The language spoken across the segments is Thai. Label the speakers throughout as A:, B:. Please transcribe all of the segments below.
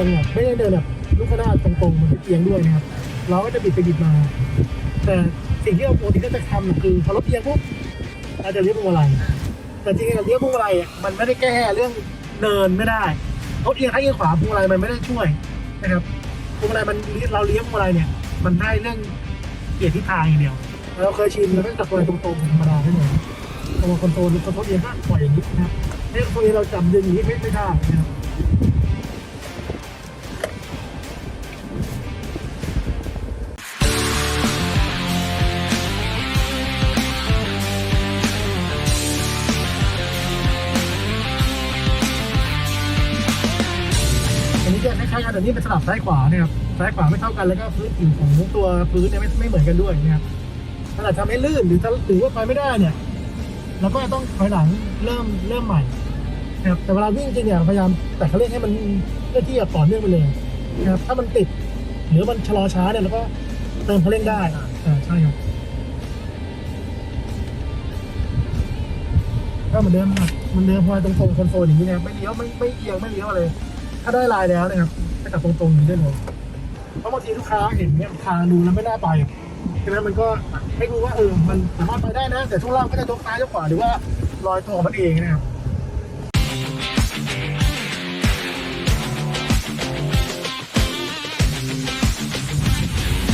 A: ยงเนี่ยไม่ได้เดินแบบลูกกระนาดตรงๆเหมันเป็นเอียงด้วยนะครับเราก็จะบิดไปบิดมา แต่สิ่งที่เราปกติก็จะทำคือพอรถเอียงปุ๊บเราจะเลี้ยวพวงมาลัยแต่จริงๆกาเลี้ยวพวงมาลัยอะมันไม่ได้แก้เรื่องเนินไม่ได้รถเอียงซ้ายเอียงขวาพวงมาลัยมันไม่ได้ช่วยนะครับพวงมาลัยมันเราเลี้ยวพวงมาลัยเนี่ย มันได้เรื่องเปลี่ยนทิศทางอย่างเดียวเราเคยชินเราก็จับพวงมาลัยตรงๆธรรมดาแค่นั้นพอมาคอนโทรลคอนโทรลเอียงก็ปล่อยอย่างนี้นะครับไอ้คอนโทรลเอียงเราจำเรื่องนี้ไม่ไม่ได้นะครับ จะคล้ายๆกันแต่นี่เป็นสลับซ้ายขวาเนี่ยครับซ้ายขวาไม่เท่ากันแล้วก็พื้นผิวของตัวพื้นเนี่ยไม่ไม่เหมือนกันด้วยนะครับถ้าเราทำให้ลื่นหรือถ้าหรือว่าไปไม่ได้เนี่ยเราก็ต้องถอยหลังเริ่มเริ่มใหม่นะครับแต่เวลาวิ่งจริงเนี่ยพยายามแต่เขาเร่งให้มันเลื่อนที่ต่อเนื่องไปเลยนะครับถ้ามันติดหรือมันชะลอช้าเนี่ยเราก็เติมเขาเร่งได้อ่าใช่ครับก็เหมือนเดิมครับเหมันเดิมพอตรงๆคอนโซลอย่างนี้นะไม่เลี้ยวไม่ไม่เอียงไม่เลี้ยวอะไร ถ้าได้ลายแล้วนะครับให้จับตรงๆนี้ได้เลยเพราะบางทีลูกค้าเห็นเนี่ยทางดูแล้วไม่น่าไปฉะนั้นมันก็ไม่รู้ว่าเออมันสามารถไปได้นะ แต่ช่วงล่างก็จะยกซ้ายยกขวาหรือว่าลอยตัวมันเองนะครับ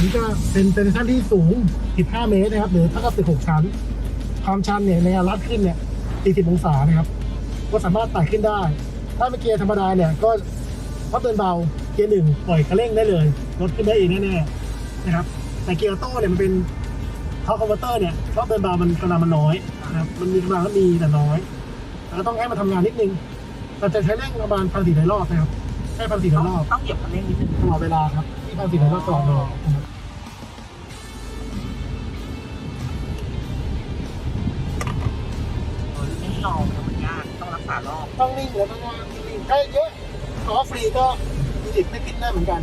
A: นี่ก็เป็นเป็นชั้นที่สูง 15 เมตรนะครับหรือเท่ากับตึก6ชั้น ความชันเนี่ยในการลัดขึ้นเนี่ย40องศานะครับ ก็สามารถไต่ขึ้นได้ ถ้าเป็นเกียร์ธรรมดาเนี่ยก็พับเดินเบาเกียร์หนึ่งปล่อยกระเร่งได้เลยรถขึ้นได้เองแน่ๆนะครับ แต่เกียร์ออโต้เนี่ยมันเป็นท็อปคอมเวอร์เตอร์เนี่ยรอบเดินเบามันกำลังมันน้อยนะครับมันมีกำลังแล้วมีแต่น้อยแล้วก็ต้องให้มันทำงานนิดนึงเราจะใช้เร่งประมาณพันสี่ร้อยรอบนะครับให้พันสี่ร้อยรอบ
B: ต้องเหยียบคันเร่งนิดนึง
A: ตลอดเวลาครับที่พันสี่ร้อยรอบตลอดเลยา
B: กต้องรักษารอบ
A: ต้องนิ่งแล้วก็นิ่งถ้าเยอะขอฟรีก็จิบไม่ขึ้นได้เหมือนกัน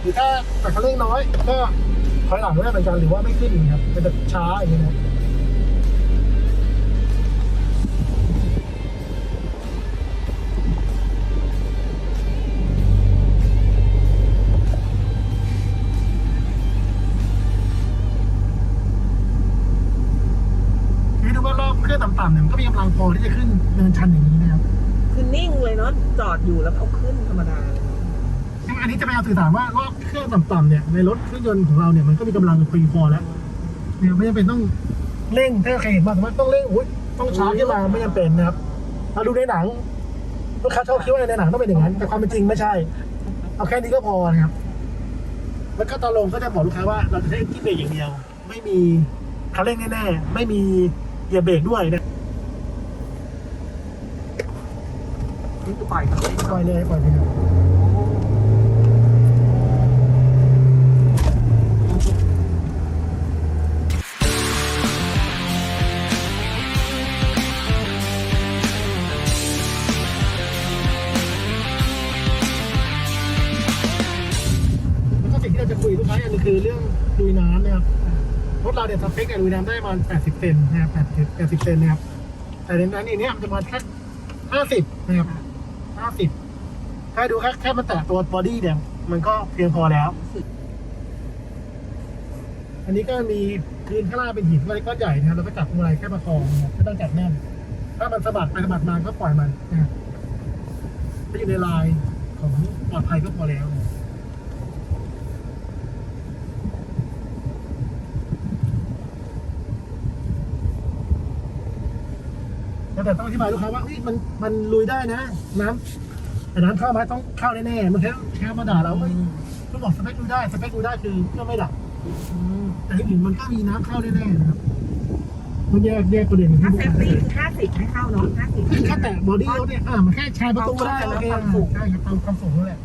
A: หรือถ้าแต่เขาเร่งน้อย ก็ถอยหลังได้เหมือนกันหรือว่าไม่ขึ้นครับเป็นแบบช้าอย่างนี้นะ เนี่ยมันก็มีกำลังพอที่จะขึ้นเนินชันอย่างนี้นะครับ
B: คือนิ่งเลยเนาะจอดอยู่แล้วเอาขึ้นธรรมดาเลย
A: ซึ่งอันนี้จะพยายามสื่อสารว่ารอบเครื่องต่ำๆเนี่ยในรถเครื่องยนต์ของเราเนี่ยมันก็มีกำลังเพียงพอแล้วเนี่ยไม่จำเป็นต้องเร่งถ้าใครเห็นมาสามารถต้องเร่งอุ้ยต้องช้าขึ้นมาไม่จำเป็นนะครับเราดูในหนังลูกค้าชอบคิดว่าในหนังต้องเป็นอย่างนั้น แต่ความเป็นจริงไม่ใช่ เอาแค่นี้ก็พอนะครับ แล้วก็ตอนลงก็จะบอกลูกค้าว่าเราจะใช้ที่เบรกอย่างเดียว ไม่มีคันเร่งแน่ๆไม่มีเหยียบเบรกด้วยนะ
B: นี่คือปล่อยคันเร่ง
A: ปล่อยเลยปล่อยเลยครับแล้วก็สิ่งที่เราจะคุยลูกค้าอันหนึงคือเรื่องลุยน้ำนะครับรถเราเนี่ยสเปคเนี่ยลุยน้ำได้ประมาณ80 เซนนะครับ80 80 เซนนะครับแต่ในนั้นองเนี่ยมันจะมาแค่50 นะครับ 50ถ้าดูแค่แค่มันแตะตัวบอดี้เนี่ย มันก็เพียงพอแล้ว อันนี้ก็มีพื้นข้างล่างเป็นหินอะไรก้อนใหญ่นะครับแล้วก็จับพวงมาลัยแค่ประคองนะไม่ต้องจับแน่น ถ้ามันสะบัดไปสะบัดมาก็ปล่อยมันนะถ้าอยู่ในลายของปลอดภัยก็พอแล้ว แต่ต้องอธิบายลูกค้าว่าเฮ้ยมันมันลุยได้นะ น้ำแต่น้ำเข้ามาต้องเข้าแน่ๆมันแค่แค่มาด่าเราไม่ต้องบอกสเปคลุยได้สเปคลุยได้คือเครื่องไม่ดับแต่ที่อื่นมันก็มีน้ำเข้าแน่ๆนะครับมันแยกแยกประเด็น
B: ถ้า
A: ให้ลูก
B: เซฟ
A: ค้า
B: ตี้คือ50ให้เข้าเนาะ50
A: คือแค่แตะบอดี้รถเนี่ยอ่ามันแค่ชายประตูก็ได้โอเค
B: ความสูง
A: ใช่ครับตามความสูงนั่นแหละ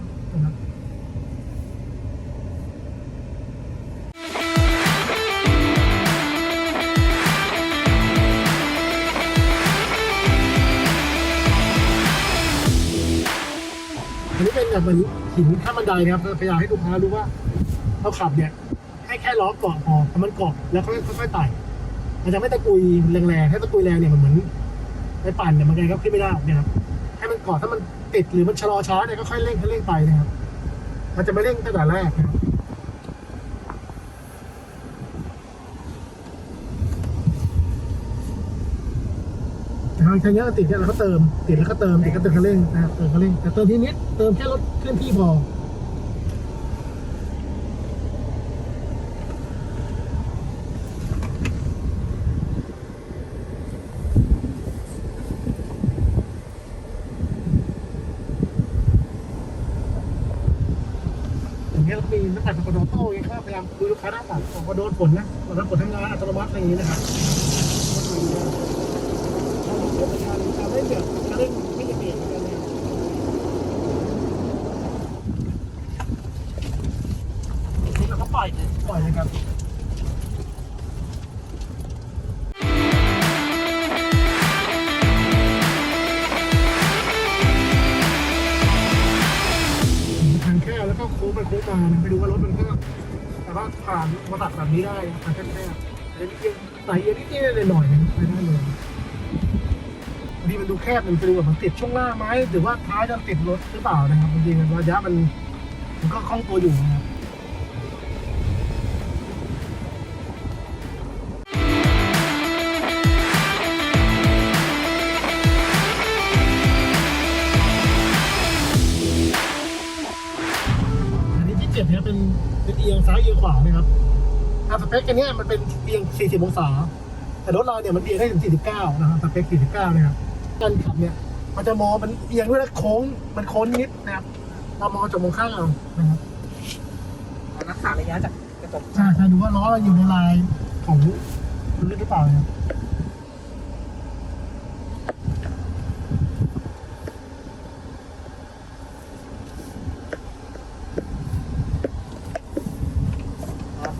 A: เนแบบเหมือนหินข้ามบันไดนะครับพยายามให้ลูกค้ารู้ว่าเราขับเนี่ยให้แค่ล้อเกาะพอพอมันเกาะแล้วค่อยๆไต่มันจะไม่ตะกุยแรงๆถ้าตะกุยแรงเนี่ยมันเหมือนไปปั่นเนี่ยมันไงก็ขึ้นไม่ได้นะครับให้มันเกาะถ้ามันติดหรือมันชะลอช้าเนี่ยก็ค่อยเร่งค่อยเร่งไปนะครับมันจะไม่เร่งตั้งแต่แรกนะครับ ทางใช้เงี้ยติดเนี่ยเราก็เติม ติดแล้วก็เติมติดก็เติมคันเร่งนะครับเติมคันเร่งแต่เติมทีนิดเติมแค่รถเคลื่อนที่พออย่างนี้เรามีน้ำมันเป็นกระโดดโต้ไงก็พยายามคุยลูกค้าหน้าตัดออกมาโดนฝนนะตอนนั้นฝนทำงานอัตโนมัติอะไรอย่างนี้นะครับ ปลี่ยนเหมือนกันเนี่ยนี่เราก็ปล่อยเลยปล่อยเลยครับทางแคบแล้วก็โค้งไปโค้งมานะไปดูว่ารถมันก็แต่ว่าผ่านอุปสรรคแบบนี้ได้ทางแคบแคบๆแต่นี่ใส่เอียดนิดเดียหน่อยๆนะไปได้เลย บางทีมันดูแคบมันจะดูแบบมันติดช่วงหน้าไหมหรือว่าท้ายจะติดรถหรือเปล่านะครับบางทีระยะมันมันก็คล่องตัวอยู่นะครับอันนี้ที่เจ็บเนี่ยเป็นเป็นเอียงซ้ายเอียงขวานะครับตาสเปคกันเนี้ยมันเป็นเอียง 40 องศา แต่รถเราเนี่ยมันเอียงได้ถึง 49 นะครับสเปค 49 นะครับ การขับเนี่ย มันจะมองมันเอียงด้วยแล้วโค้งมันโค้งนิดนะครับเรามองจากมุมข้างเอานะครับ
B: รักษาระยะจากกระจก
A: ใช่ใช่ดูว่าล้อเราอยู่ในลายของพื้นหรือเปล่านะครับ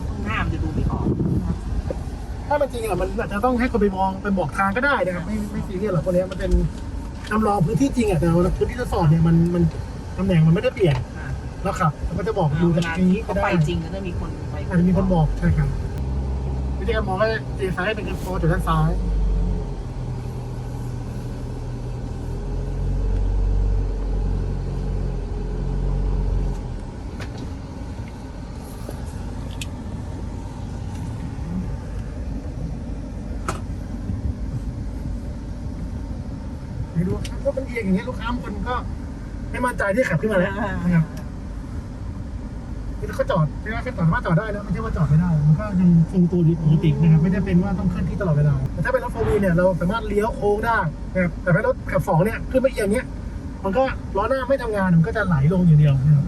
B: ข้างหน้ามันจะดูไม่ออก
A: ถ้ามันจริงอะมันอาจจะต้องให้คนไปมองไปบอกทางก็ได้นะครับไม่ไม่ซีเรียสหรอกพวกเนี้ยมันเป็นจำลองพื้นที่จริงอะแต่ว่าพื้นที่ทดสอบเนี่ยมันมันตำแหน่งมันไม่ได้เปลี่ยน
B: อ่า
A: แล้วขับแล้วก็จะบอกดู
B: เว
A: จาก
B: ลา
A: นี้ก็
B: เขา
A: ได้
B: ไปจริงก็จะมีคนไป
A: อาจจะมีคนบอกใช่ครับวิธีการมองก็ตีซ้ายเป็นกันโฟจากด้านซ้าย ไปดูครับถ้ามันเอียงอย่างเงี้ยลูกค้าบางคนก็ไม่มั่นใจที่ขับขึ้นมาแล้วนะครับคือถ้าเขาจอดใช่ไหมเขาจอดสามารถจอดได้นะไม่ใช่ว่าจอดไม่ได้ มันก็ยังทรงตัวดีปกตินะครับไม่ได้เป็นว่าต้องเคลื่อนที่ตลอดเวลาแต่ถ้าเป็นรถโฟวีเนี่ยเราสามารถเลี้ยวโค้งได้นะครับแต่ถ้ารถขับสองเนี่ยขึ้นมาเอียงเนี้ยมันก็ล้อหน้าไม่ทำงานมันก็จะไหลลงอย่างเดียวนะครับ